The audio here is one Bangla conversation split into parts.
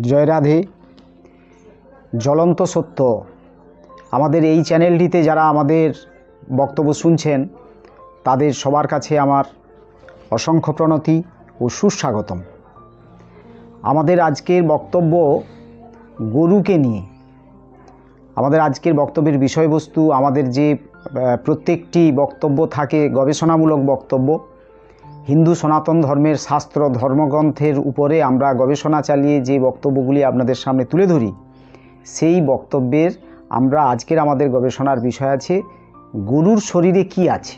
জয় রাধে জ্বলন্ত সত্য। আমাদের এই চ্যানেলটিতে যারা আমাদের বক্তব্য শুনছেন, তাদের সবার কাছে আমার অসংখ্য প্রণতি ও সুস্বাগতম। আমাদের আজকের বক্তব্য গরুকে নিয়ে। আমাদের আজকের বক্তব্যের বিষয়বস্তু, আমাদের যে প্রত্যেকটি বক্তব্য থাকে, গবেষণামূলক বক্তব্য হিন্দু সনাতন ধর্মের শাস্ত্র ধর্মগ্রন্থের উপরে আমরা গবেষণা চালিয়ে যে বক্তব্যগুলি আপনাদের সামনে তুলে ধরি, সেই বক্তব্যের আমরা আজকের আমাদের গবেষণার বিষয় আছে, গরুর শরীরে কি আছে?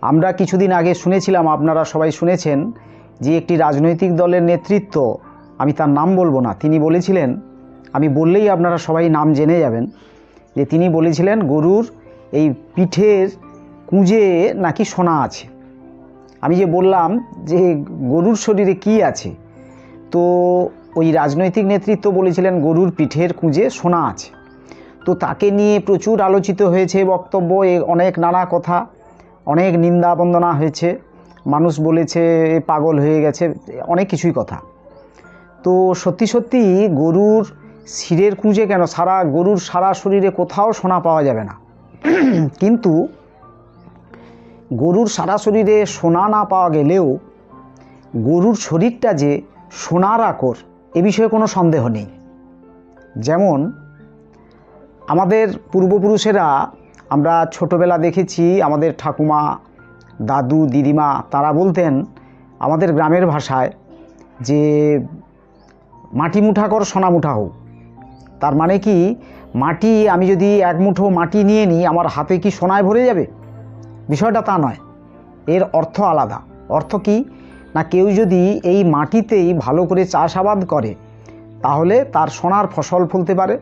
আমরা কিছুদিন আগে শুনেছিলাম, আপনারা সবাই শুনেছেন যে একটি রাজনৈতিক দলের নেতৃত্ব, আমি তার নাম বলব না, তিনি বলেছিলেন, আমি বললেই আপনারা সবাই নাম জেনে যাবেন, যে তিনি বলেছিলেন, গরুর এই পিঠের কুঁজে নাকি সোনা আছে। আমি যে বললাম যে গরুর শরীরে কি আছে, তো ওই রাজনৈতিক নেতৃত্ব বলেছিলেন গরুর পিঠের কুঁজে সোনা আছে। তো তাকে নিয়ে প্রচুর আলোচিত হয়েছে বক্তব্য, এ অনেক নানা কথা, অনেক নিন্দা বন্দনা হয়েছে। মানুষ বলেছে পাগল হয়ে গেছে, অনেক কিছুই কথা। তো সত্যি সত্যি গরুর শিরের কুঁজে কেন সারা, গরুর সারা শরীরে কোথাও সোনা পাওয়া যাবে না। কিন্তু গরুর সারা শরীরে সোনা না পাওয়া গেলেও গরুর শরীরটা যে সোনার আকর, এ বিষয়ে কোনো সন্দেহ নেই। যেমন, আমাদের পূর্বপুরুষেরা আমরা ছোটোবেলা দেখেছি, আমাদের ঠাকুমা, দাদু, দিদিমা, তারা বলতেন আমাদের গ্রামের ভাষায় যে মাটি মুঠা কর, সোনা মুঠা হোক। তার মানে কি, মাটি আমি যদি এক মুঠো মাটি নিয়ে নিই, আমার হাতে কি সোনায় ভরে যাবে? বিষয়টা তা নয়। এর অর্থ আলাদা। অর্থ কি? না, কেউ যদি এই মাটিতেই ভালো করে চাষাবাদ করে, তাহলে তার সোনার ফসল ফলতে পারে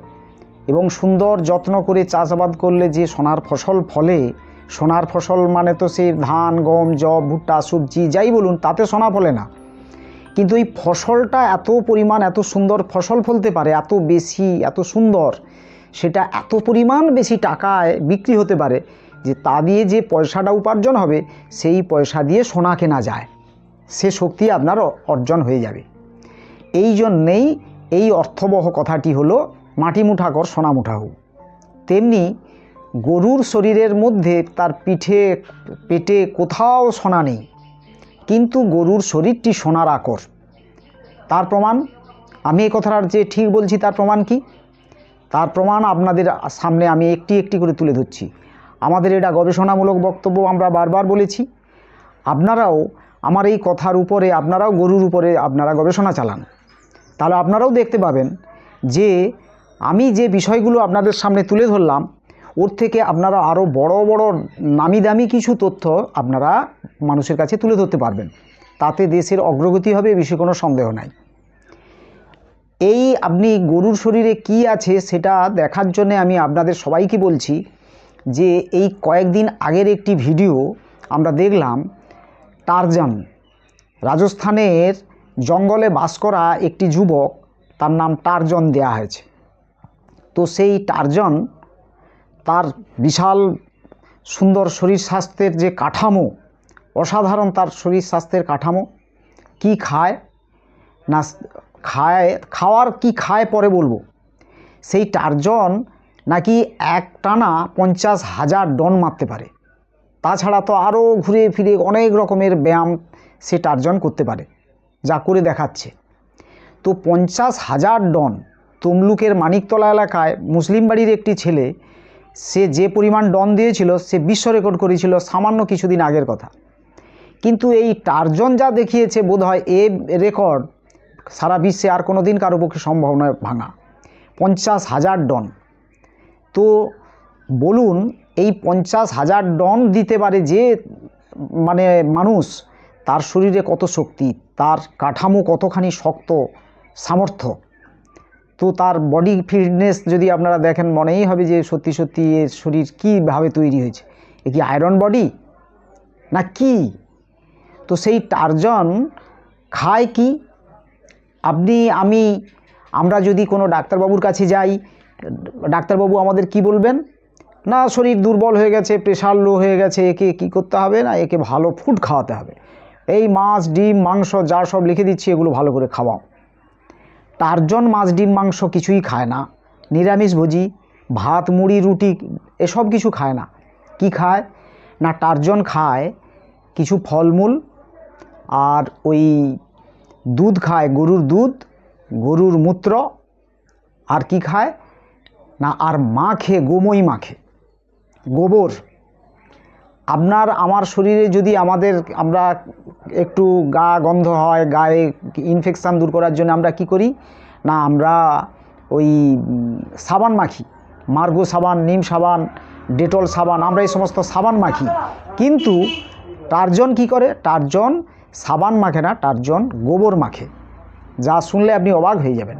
এবং সুন্দর যত্ন করে চাষাবাদ করলে যে সোনার ফসল ফলে, সোনার ফসল মানে তো সে ধান, গম জব ভুট্টা, সবজি, যাই বলুন, তাতে সোনা ফলে না। কিন্তু এই ফসলটা এত পরিমাণ, এত সুন্দর ফসল ফলতে পারে, এত বেশি, এত সুন্দর, সেটা এত পরিমাণ বেশি টাকায় বিক্রি হতে পারে যে তা দিয়ে যে পয়সাটা উপার্জন হবে, সেই পয়সা দিয়ে সোনা কেনা যায়। সে শক্তি আপনার অর্জন হয়ে যাবে। এই জন্যেই এই অর্থবহ কথাটি হলো, মাটি মুঠা কর, সোনা মুঠা হোক। তেমনি গরুর শরীরের মধ্যে তার পিঠে, পেটে কোথাও সোনা নেই। কিন্তু গরুর শরীরটি সোনার আকর। তার প্রমাণ, আমি এই কথাটার যে ঠিক বলছি তার প্রমাণ কি? তার প্রমাণ আপনাদের সামনে আমি একটি একটি করে তুলে ধরছি। আমাদের এটা গবেষণামূলক বক্তব্য আমরা বারবার বলেছি। আপনারাও আমার এই কথার উপরে, আপনারাও গরুর উপরে আপনারা গবেষণা চালান। তাহলে আপনারাও দেখতে পাবেন যে আমি যে বিষয়গুলো আপনাদের সামনে তুলে ধরলাম, ওর থেকে আপনারা আরও বড় বড় নামি দামি কিছু তথ্য আপনারা মানুষের কাছে তুলে ধরতে পারবেন। তাতে দেশের অগ্রগতি হবে বিষয়ে কোনো সন্দেহ নাই। এই আপনি গরুর শরীরে কি আছে সেটা দেখার জন্য আমি আপনাদের সবাইকে বলছি যে এই কয়েকদিন আগের একটি ভিডিও আমরা দেখলাম, টারজান, রাজস্থানের জঙ্গলে বাস করা একটি যুবক, তার নাম টারজন দেয়া হয়েছে। তো সেই টারজন, তার বিশাল সুন্দর শরীর স্বাস্থ্যের যে কাঠামো, অসাধারণ তার শরীর স্বাস্থ্যের কাঠামো, কি খায়, না খায়, খাওয়ার কি খায় পরে বলব। সেই টারজন নাকি এক টানা পঞ্চাশ হাজার ডন মারতে পারে? তাছাড়া তো আরও ঘুরে ফিরে অনেক রকমের ব্যায়াম সে টার্জন করতে পারে। যা করে দেখাচ্ছে। তো পঞ্চাশ হাজার ডন তমলুকের মানিকতলা এলাকায় মুসলিম বাড়ির একটি ছেলে, সে যে পরিমাণ ডন দিয়েছিল, সে বিশ্ব রেকর্ড করেছিল সামান্য কিছুদিন আগের কথা। কিন্তু এই টার্জন যা দেখিয়েছে বোধহয় এ রেকর্ড সারা বিশ্বে আর কোনো দিন কারও পক্ষে সম্ভব নয় ভাঙা। পঞ্চাশ হাজার ডন তো বলুন, এই পঞ্চাশ হাজার ডন দিতে পারে যে মানে মানুষ, তার শরীরে কত শক্তি, তার কাঠামো কতখানি শক্ত, সামর্থ্য? তো তার বডি ফিটনেস যদি আপনারা দেখেন, মনেই হবে যে সত্যি সত্যি এর শরীর কীভাবে তৈরি হয়েছে। এ কি আয়রন বডি না কি? তো সেই টার্জন খায় কি? আপনি, আমি, আমরা যদি কোনো ডাক্তারবাবুর কাছে যাই ডাক্তারবাবু আমাদের কি বলবেন? না, শরীর দুর্বল হয়ে গেছে প্রেশার লো হয়ে গেছে, একে কি করতে হবে? না, একে ভালো ফুড খাওয়াতে হবে। এই মাছ, ডিম, মাংস যা সব লিখে দিচ্ছি, এগুলো ভালো করে খাওয়াও। টারজন মাছ, ডিম, মাংস কিছুই খায় না। নিরামিষভোজী ভাত, মুড়ি, রুটি, এসব কিছু খায় না। কি খায়? না টারজন খায় কিছু ফলমূল আর ওই দুধ খায়, গরুর দুধ, গরুর মূত্র। আর কি খায়? না আর মাখে গোময় মাখে। গোবর, আপনার আমার শরীরে যদি আমাদের, আমরা একটু গা গন্ধ হয়, গায়ে ইনফেকশান দূর করার জন্য আমরা কি করি? না, আমরা ওই সাবান মাখি। মার্গো সাবান, নিম সাবান, ডেটল সাবান, আমরা এই সমস্ত সাবান মাখি। কিন্তু টারজন কি করে? টারজন সাবান মাখে না, টারজন গোবর মাখে। যা শুনলে আপনি অবাক হয়ে যাবেন।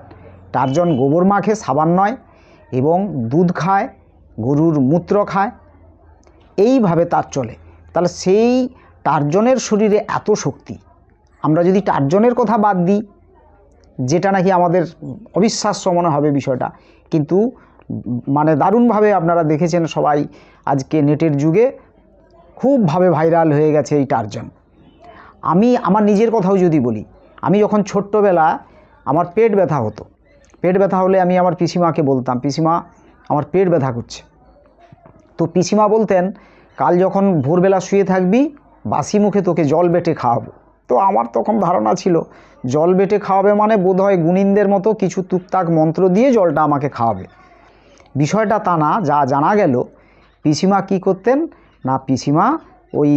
টারজন গোবর মাখে, সাবান নয় এবং দুধ খায়, গরুর মূত্র খায়। এইভাবে তার চলে। তাহলে সেই টারজনের শরীরে এত শক্তি। আমরা যদি টার্জনের কথা বাদ দিই, যেটা নাকি আমাদের অবিশ্বাস্য মনে হবে বিষয়টা। কিন্তু মানে দারুণভাবে আপনারা দেখেছেন সবাই আজকে নেটের যুগে খুবভাবে ভাইরাল হয়ে গেছে এই টার্জন। আমি, আমার নিজের কথাও যদি বলি, আমি যখন ছোট্টবেলা আমার পেট ব্যথা হতো পেট ব্যথা হলে আমি আমার পিসিমাকে বলতাম, পিসিমা, আমার পেট ব্যথা করছে। তো পিসিমা বলতেন, কাল যখন ভোরবেলা শুয়ে থাকবি, বাসি মুখে তোকে জল বেটে খাওয়াবো। তো আমার তখন ধারণা ছিল, জল বেটে খাওয়াবে মানে বোধহয় গুণিনদের মতো কিছু টুকটাক মন্ত্র দিয়ে জলটা আমাকে খাওয়াবে। বিষয়টা তা না, যা জানা গেল, পিসিমা কি করতেন, না পিসিমা, ওই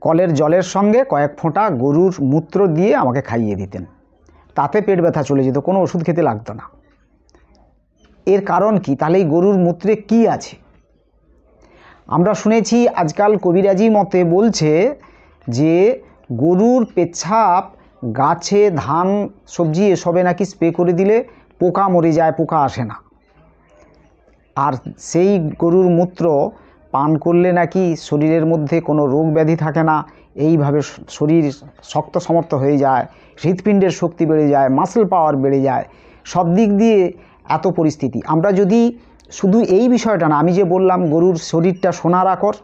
কলের জলের সঙ্গে কয়েক ফোঁটা গরুর মূত্র দিয়ে আমাকে খাইয়ে দিতেন। তাতে পেট ব্যথা চলে যেত, কোনো ওষুধ খেতে লাগতো না। এর কারণ কি? তাহলে এই গরুর মূত্রে কি আছে? আমরা শুনেছি আজকাল কবিরাজি মতে বলছে যে গরুর পেচ্ছাপ, গাছে ধান, সবজি এসবে নাকি স্প্রে করে দিলে পোকা মরে যায়, পোকা আসে না। আর সেই গরুর মূত্র পান করলে নাকি শরীরের মধ্যে কোনো রোগ ব্যাধি থাকে না? এইভাবে শরীর শক্ত সমর্থ হয়ে যায়, হৃৎপিণ্ডের শক্তি বেড়ে যায় মাসেল পাওয়ার বেড়ে যায়, সব দিক দিয়ে এত পরিস্থিতি। আমরা যদি শুধু এই বিষয়টা না, আমি যে বললাম গরুর শরীরটা সোনার আকর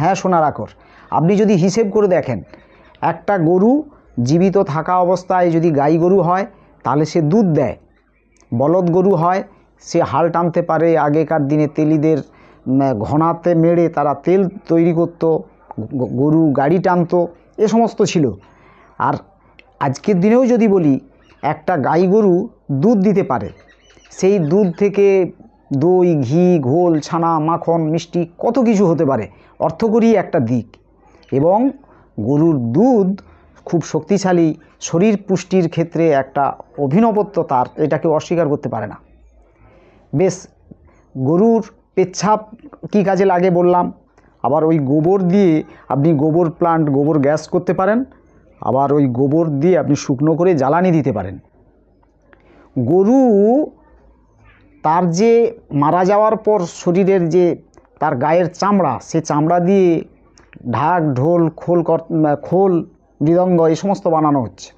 হ্যাঁ সোনার আকর। আপনি যদি হিসেব করে দেখেন, একটা গরু জীবিত থাকা অবস্থায় যদি গাই গরু হয়, তাহলে সে দুধ দেয়। বলদ গরু হয়, সে হাল টানতে পারে আগেকার দিনে তেলিদের ঘনাতে মেরে তারা তেল তৈরি করতো গরু গাড়ি টানতো, এ সমস্ত ছিল। আর আজকের দিনেও যদি বলি, একটা গাই গরু দুধ দিতে পারে। সেই দুধ থেকে দই, ঘি, ঘোল, ছানা, মাখন, মিষ্টি কত কিছু হতে পারে। অর্থকরী একটা দিক। এবং গরুর দুধ খুব শক্তিশালী, শরীর পুষ্টির ক্ষেত্রে একটা অভিনবত্ব তার, এটাকে অস্বীকার করতে পারে না। বেশ, গরুর পেচ্ছাপ কী কাজে লাগে বললাম। আবার ওই গোবর দিয়ে আপনি গোবর প্লান্ট গোবর গ্যাস করতে পারেন। আবার ওই গোবর দিয়ে আপনি শুকনো করে জ্বালানি দিতে পারেন। গরু তার যে মারা যাওয়ার পর শরীরের যে তার গায়ের চামড়া, সে চামড়া দিয়ে ঢাক, ঢোল, খোল খোল, মৃদঙ্গ এই সমস্ত বানানো হচ্ছে।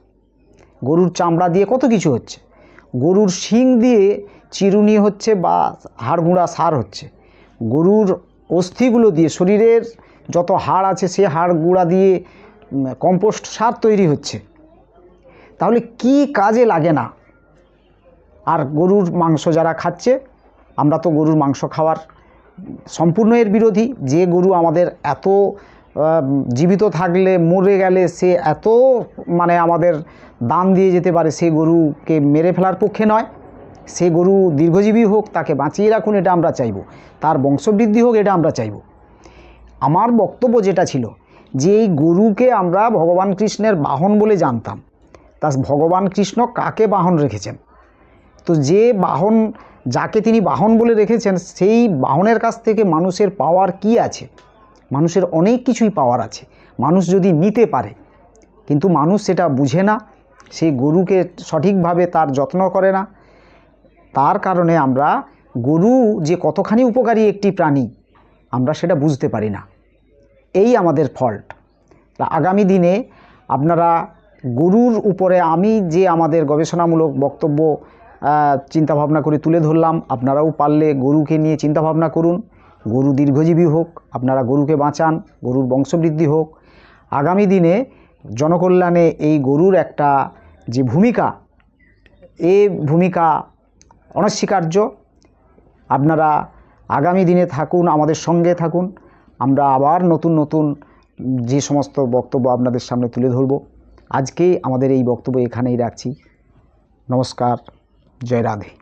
গরুর চামড়া দিয়ে কত কিছু হচ্ছে। গরুর শিং দিয়ে চিরুনি হচ্ছে বা হাড়গুঁড়া সার হচ্ছে। গরুর অস্থিগুলো দিয়ে শরীরের যত হাড় আছে সে হাড় গুঁড়া দিয়ে কম্পোস্ট সার তৈরি হচ্ছে। তাহলে কি কাজে লাগে না? আর গরুর মাংস যারা খাচ্ছে, আমরা তো গরুর মাংস খাওয়ার সম্পূর্ণ এর বিরোধী। যে গরু আমাদের এত জীবিত থাকলে মরে গেলে সে এত মানে আমাদের দান দিয়ে যেতে পারে, সে গরুকে মেরে ফেলার পক্ষে নয়। সে গরু দীর্ঘজীবী হোক, তাকে বাঁচিয়ে রাখুন, এটা আমরা চাইব। তার বংশবৃদ্ধি হোক, এটা আমরা চাইব। আমার বক্তব্য যেটা ছিল, যে এই গরুকে আমরা ভগবান কৃষ্ণের বাহন বলে জানতাম, তা ভগবান কৃষ্ণ কাকে বাহন রেখেছেন? তো যে বাহন, যাকে তিনি বাহন বলে রেখেছেন, সেই বাহনের কাছ থেকে মানুষের পাওয়ার কি আছে? মানুষের অনেক কিছুই পাওয়ার আছে। মানুষ যদি নিতে পারে, কিন্তু মানুষ সেটা বুঝে না সেই গরুকে সঠিকভাবে তার যত্ন করে না তার কারণে আমরা গরু যে কতখানি উপকারী একটি প্রাণী, আমরা সেটা বুঝতে পারি না। এই আমাদের ফল্ট। আগামী দিনে আপনারা গরুর উপরে আমি যে আমাদের গবেষণামূলক বক্তব্য চিন্তাভাবনা করে তুলে ধরলাম, আপনারাও পারলে গরুকে নিয়ে চিন্তাভাবনা করুন। গরু দীর্ঘজীবী হোক, আপনারা গরুকে বাঁচান, গরুর বংশবৃদ্ধি হোক। আগামী দিনে জনকল্যাণে এই গরুর একটা যে ভূমিকা, এ ভূমিকা অনস্বীকার্য। আপনারা আগামী দিনে থাকুন, আমাদের সঙ্গে থাকুন। আমরা আবার নতুন নতুন যে সমস্ত বক্তব্য আপনাদের সামনে তুলে ধরব। আজকে আমাদের এই বক্তব্য এখানেই রাখছি। নমস্কার, জয় রাধে।